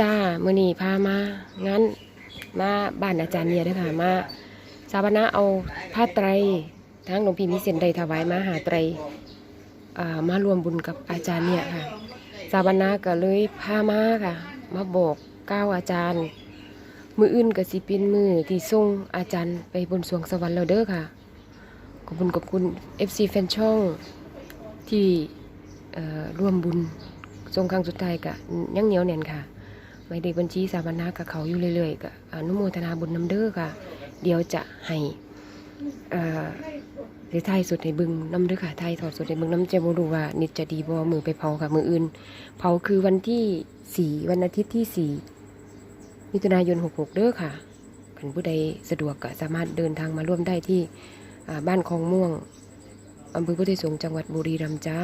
จ้ามือนีพามางั้นมาบ้านอาจารย์เนี่ยด้อค่ะมาสาบนะเอาผ้าไตรทั้งหลวงพี่มิเซนได้ถวายมาหาไตรมารวมบุญกับอาจารย์เนี่ยค่ะสาบนะก็เลยพามาค่ะ มาบอกก้าวอาจารย์ มืออื่นก็สิป็นมือที่ส่งอาจารย์ไปบนสวงสวรรค์แล้วเด้อค่ะขอบคุณขอบคุณ FC แฟนช่องที่ร่วมบุญทรงครั้งสุดท้ายกะยังเหนียวแน่นค่ะ หมายเลขบัญชีสาบานากับเขาอยู่เรื่อยๆกะอนุโมทนาบุญน้ำเด้อค่ะ เดี๋ยวจะให้เอ่อไทยสุดให้เบึงน้ำเด้อค่ะไทยถอดสุดให้เบึงน้ำจะบ่รู้ว่านิดจะดีบ่มือไปเผาค่ะมืออื่น เผาคือวันที่สี่วันอาทิตย์ที่สี่มิถุนายนหกหกเด้อค่ะคันผู้ใดสะดวกก็สามารถเดินทางมาร่วมได้ที่บ้านคลองม่วงอำเภอพุทธสงฆ์จังหวัดบุรีรัมย์จ้า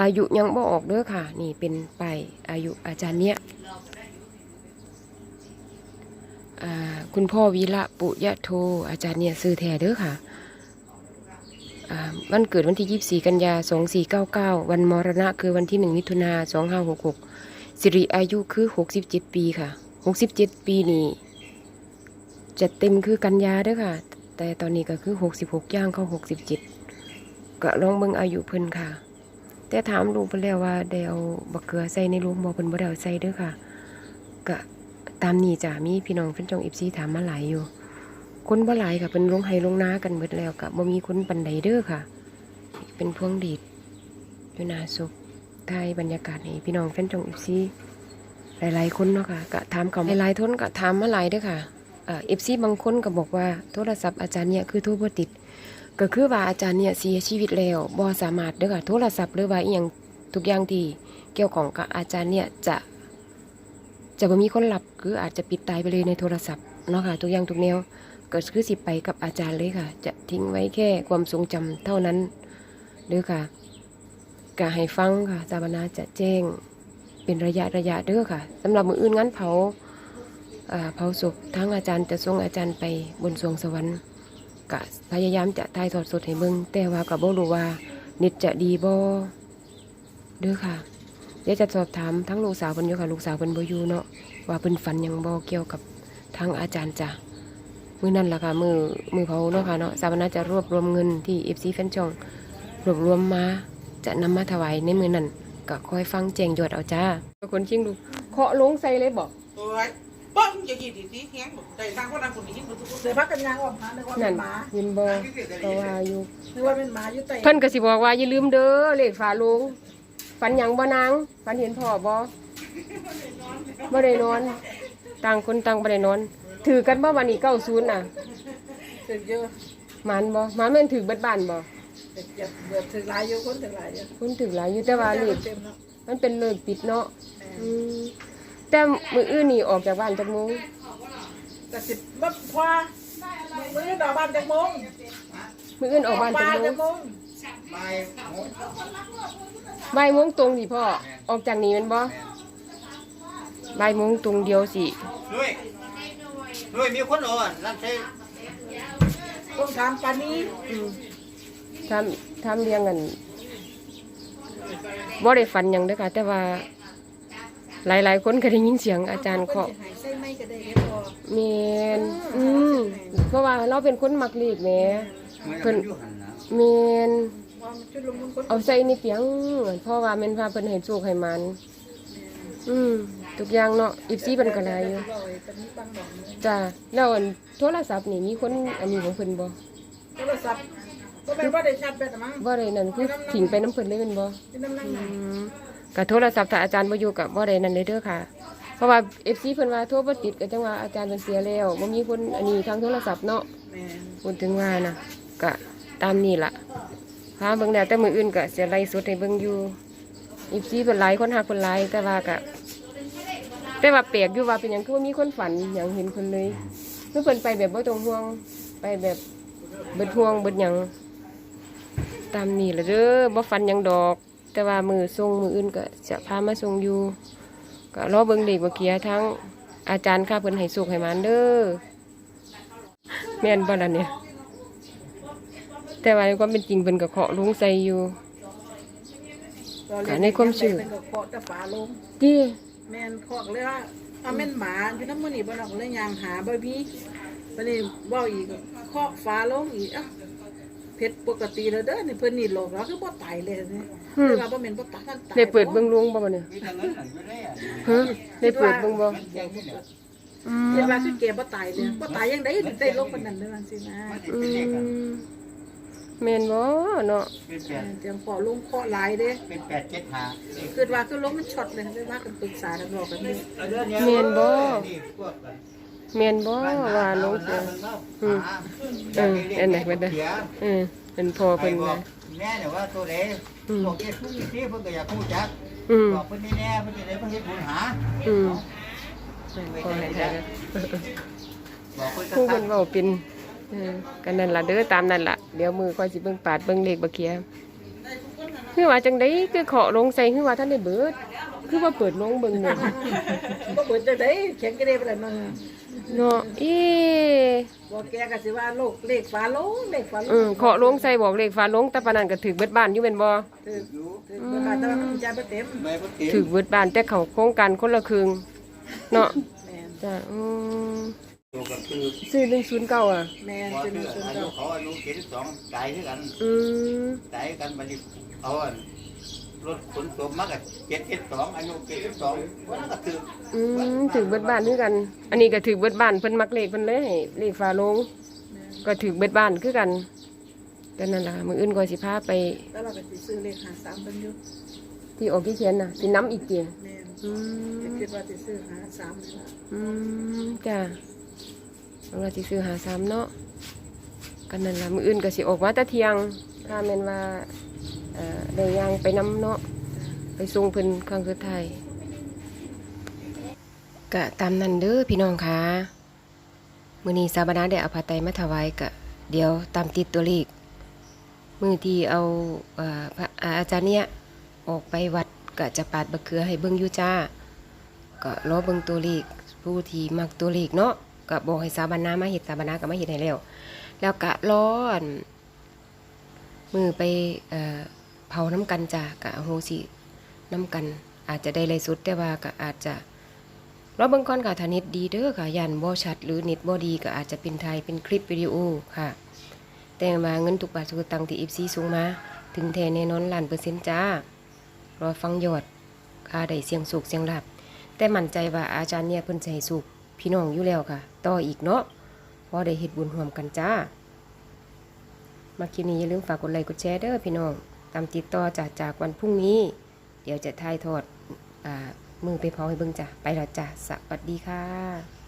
อายุยังบ่ออกเด้อค่ะ นี่เป็นไปอายุอาจารย์เนี้ยอ่า คุณพ่อวีระปุยะโท อาจารย์เนี่ยซื้อแท้เด้อค่ะอ่าวันเกิดวันที่ 24 กันยา 2499 วันมรณะคือวันที่ 1 มิถุนา2566 สิริอายุคือ 67 ปีค่ะ 67 ปีนี่จะเต็มคือกันยาเด้อค่ะ แต่ตอนนี้ก็คือ 66 ย่างเข้า 67 ก็ลองเบิ่งอายุเพิ่นค่ะ แต่ถามลูกเพิ่นแล้วว่าได้เอาบักเกลือใส่ในลูกบ่เพิ่นบ่ได้เอาใส่เด้อค่ะก็ ตามนี้จ้ะมีพี่น้องเพิ่นจง FC ถามมาหลายอยู่ คนบ่หลายค่ะเพิ่นลงไห้ลงนากันเบิดแล้วก็บ่มีคนปานใดเด้อค่ะ เป็นพวงดีดอยู่นาศพถ่ายบรรยากาศให้พี่น้องแฟนจง FC หลายๆคนเนาะค่ะก็ถามเขาหลายๆทนก็ถามมาหลายเด้อค่ะเอ่อฟซีบางคนก็บอกว่าโทรศัพท์อาจารย์เนี่ยคือโทรบ่ติด ก็คือว่าอาจารย์เนี่ยเสียชีวิตแล้วบ่สามารถเด้อค่ะโทรศัพท์หรือว่าอีหยังทุกอย่างที่เกี่ยวของกับอาจารย์เนี่ยจะ จะบ่มีคนรับคืออาจจะปิดตายไปเลยในโทรศัพท์เนาะค่ะทุกอย่างทุกแนวเก็คือสิไปกับอาจารย์เลยค่ะ จะทิ้งไว้แค่ความทรงจำเท่านั้นเด้อค่ะก็ให้ฟังค่ะสาบนาจะแจ้งเป็นระยะระยะเด้อค่ะสำหรับมืออื่นงั้นเผาเผาศพทั้งอาจารย์จะส่งอาจารย์ไปบนสวงสวรรค์กะพยายามจะถ่ายทอดสดให้เบิ่งแต่ว่ากับบ่รู้ว่านิดจะดีบ่เด้อค่ะ เดี๋ยวจะสอบถามทั้งลูกสาวเพิ่นอยู่ค่ะลูกสาวเพิ่นบ่อยู่เนาะว่าเพิ่นฝันหยังบ่เกี่ยวกับทางอาจารย์จ้ะมื้อนั้นล่ะค่ะมือมือเผาเนาะค่ะเนาะสาวนาจะรวบรวมเงินที่ FC แฟนช่องรวบรวมมาจะนำมาถวายในมื้อนั้นก็คอยฟังแจ้งยอดเอาจ้าคนชิงดูเคาะลงใส่เลยบอกโอ้ยป้องอย่ากินดีๆแห้งหมดได้ทางคนนั้นคนนี้หมดทุกคนเดี๋ยวพักกันยางออกมานึกว่านั่เป็นนหมายินบอก็ว่าอยู่นึกว่าเป็นหมาอยู่ไตเพิ่นก็สิบอกว่าอย่าลืมเด้อเลขฝาลง ฝันหยังบ่นางฝันเห็นพ่อบ่บ่ได้นอน ต่างคนต่างบ่ได้นอน ถือกันบ่วันนี้90น่ะถึงเยอะหมันบ่หมันแม่นถือเบิดบ้านบ่เจ็บเบือถึงหลายอยู่คนถึงหลายอยู่คนถือหลายอยู่แต่ว่าเลขเต็มเนาะมันเป็นเลขปิดเนาะอืมแต่มื้ออื่นนี่ออกจากบ้านจักโมงแต่สิบบัดพอมือดอกบานจังมงมื้ออื่นออกบ้านจักจังโมมงง ไปโอ้ยบ่ายโมงตรงสิพ่อ ออกจากนี้แม่นบ่บ่ายโมงตรงเดียวสิด้วยด้วยมีคนอ่อนนั่นใช่ต้องทำปานนี้อืมทำทำเรียงกันบ่ได้ฝันหยังเด้อค่ะ แต่ว่า หลายๆ คนก็ได้ยินเสียงอาจารย์เคาะ หายใส่ไม่ก็ได้พอแมนอืมเพราะว่าเราเป็นคนมักเลขแหม เพิ่นแมนว่ามันจุดลงมุนคนเอาใส่ในเปียงเพราะว่าแม่นว่าเพิ่นให้โชคให้มัน อืมทุกอย่างเนาะอีซีเพิ่นก็หลายอยู่ลอยตอนนี้บางดอกจ้าแล้วอันโทรศัพท์นี่มีคนอันนี้ของเพิ่นบ่โทรศัพท์ก็เป็นว่าได้ชัดไปแต่มั้งบ่ได้นั่นคือทิ้งไปน้ำเพิ่นเลยแม่นบ่ที่น้ำนั่งหนังกับโทรศัพท์ถ้าอาจารย์บ่อยู่กับบ่ได้นั่นเลยเด้อค่ะเพราะว่า FC เพิ่นว่าโทรบ่ติดก็จังว่าอาจารย์เพิ่นเสียแล้วบ่มีคนอันนี้ทางโทรศัพท์เนาะแม่พูดถึงว่านะ ก็ตามนี้ละพาเบิ่งแล้วแต่มืออื่นก็สิไล่สดให้เบิ่งอยู่ FC เพิ่นหลายคนหาคนหลายแต่ว่าก็แต่ว่าแปลกอยู่ว่าเป็นหยังคือว่ามีคนฝันหยังเห็นเพิ่นเลยคือเพิ่นไปแบบบ่ต้องห่วงไปแบบเบิดห่วงเบิดหยังตามนี้ละเด้อบ่ฝันยังดอก แต่ว่ามือส่งมืออื่นก็จะพามาส่งอยู่ ก็รอเบิ่งเด็กเมื่อกี้ทั้งอาจารย์ค่ะเพิ่นให้สุขให้มันเด้อแม่นบ่ล่ะเนี่ย แต่ว่าในความเป็นจริงเพิ่นก็เคาะลงใส่อยู่ตอในความเชื่อ เป็นกับเกาะแต่ฝาลงที่แม่นพอกเลยว่าเอาแม่นหมาอยู่น้ำมือนี่บ่นอกเลยยางหาบ่มีบัดนี้เว้าอีกเคาะฟ้าลงอีกอะเพชรปกติแล้วเด้อนี่เพิ่นนี่โลกแล้วคือบ่ตายเลยนี่คือว่าบ่แม่นบ่ตายท่านตายได้เปิดเบิ่งลุงบ่บ่เนี่ยมีแต่เงินนั่นอยู่ได้อะฮะได้เปิดเบิ่งบ่มันเก่งนี่แหละอืเห็นมว่าคือแกบ่ตายเลยบ่ตายยังไดถึงได้ลงปานนั้นเด้อว่าซี่นะมันสิอืเป็นเลขอะม แม่นบ่เนาะเป็นแปเอดอเตรียมขอลงเคาะหลายเด้เป็นแปดเจ็ดหาเลขคือว่าคือลงมันช็อตเลยเลยว่ากันปรึกษากันบอกกันนี่เอาเรื่องนี้แม่นบ่นี่พวกกันแม่นบ่บ้นหว่าลงเสีเสียยอืมเออเอ็นไหนเพิ่นเด้อเออเป็นพ่อเพิ่เพิ่นนบอนะกแม่เนี่ยว่าตัวเล็กอืมบอกเอ้ทุกที่เพิ่นก็อยากพูดจักอืมบอกเพิ่นนี่แน่เพิ่นจะได้เพิ่นเฮ็ดบุญหาอืมแม่นพ่อให้ได้นะบอกเพิ่นก็ผู้ทัเพิ่กนเว้าเป็นเออ กันนั่นล่ะเด้อตามนั่นล่ะเดี๋ยวมือค่อยสิเบิ่งปาดเบิ่งเลขบักเขียคือว่าจังได๋คือเคาะลงใส่คือว่าท่านได้เบิด คือว่าเปิดลงเบิ่งเนี่ยบ่เปิดจังได๋แข็งกระเดไปแล้วนั่นเนาะเอ๊ะบอกแกก็สิว่าโลกเลขฟ้าลงเลขฟ้าลงอืมเคาะลงใส่บอกเลขฟ้าลงแต่ปานนั้นก็ถึกเบิดบ้านอยู่แม่นบ่ถือถือเบิดบาทแต่ว่ามันจ่ายบ่เต็มแม่เพิ่นเต็มถึกเบิดบ้านแต่เขาโครงการคนละครึ่งเนาะแม่นจ้ะอืมตัว ก็คือซื้อ109อะ แม่นว่าเป็นคือส่วนอาเก่ายุเขาอายุ72ตายคือกันอืมตายกันบัดนี้เอาอันรถขนศพมาก็772อายุ72ว่าก็ถืออืมถึกเบิดบ้านคือกัน อันนี้ก็ถึกเบิดบ้านเพิ่นมักเลขเพิ่นเลยให้เลขฟ้าลงก็ถึกเบิดบ้านคือกันแต่นั่นล่ะมื้ออื่นก็สิพาไปแล้วเราก็สิซื้อเลข53เพิ่นอยู่ที่ออกที่เขียนน่ะสิน้ำอีกเตียแม่นอืมก็คิดว่าสิซื้อ53นี่ล่ะอืมจ้ะ เราสิซื้อหาซ้ำเนาะกันนั่นละมืออื่นก็สิออกมาแต่เที่ยงถ้าแม่นว่าเอ่อได้ยางไปน้ำเนาะไปส่งเพิ่นครั้งสุดท้ายก็ตามนั้นเด้อพี่น้องค่ะมื้อนี้สาบนาได้เอาผ้าไตรมาถวายก็เดี๋ยวตามติดตัวเลขมื้อที่เอาเอ่อพระอาอาจารย์เนี่ยออกไปวัดก็จะปาดบะเขือให้เบิ่งอยู่จ้าก็รอเบิ่งตัวเลขผู้ที่มักตัวเลขเนาะ ก็บอกให้สาบานามาเฮ็ดสาบานาก็มาเฮ็ดให้แล้ว แล้วก็รออันมือไปเผาน้ำกันจ้าก็อโหสิน้ำกัน อาจจะได้ไล่สุดแต่ว่าก็อาจจะรอเบิ่งก่อนค่ะถ้าน็ตดีเด้อค่ะยันบ่ชัด หรือน็ตบ่ดีก็อาจจะเป็นไทยเป็นคลิปวิดีโอค่ะ แต่ว่าเงินทุกบาททุกตังค์ที่ FC ส่งมา ถึงแท้แน่นอนล้านเปอร์เซ็นต์จ้ารอฟังยอดค่าได้เสียงสุกเสียงหลาบแต่มั่นใจว่าอาจารย์เนี่ยเพิ่นจะให้สุข พี่น้องอยู่แล้วค่ะ ต่ออีกเนาะเพราะได้เห็ดบุญห่วมกันจ้า มาคลิปนี้อย่าลืมฝากกดไลค์กดแชร์เด้อพี่น้อง ตามติดต่อจากจากวันพรุ่งนี้ เดี๋ยวจะทายทอดอมือไปพอให้เบิ่งจ้ะ ไปแล้วจ้ะ สวัสดีค่ะ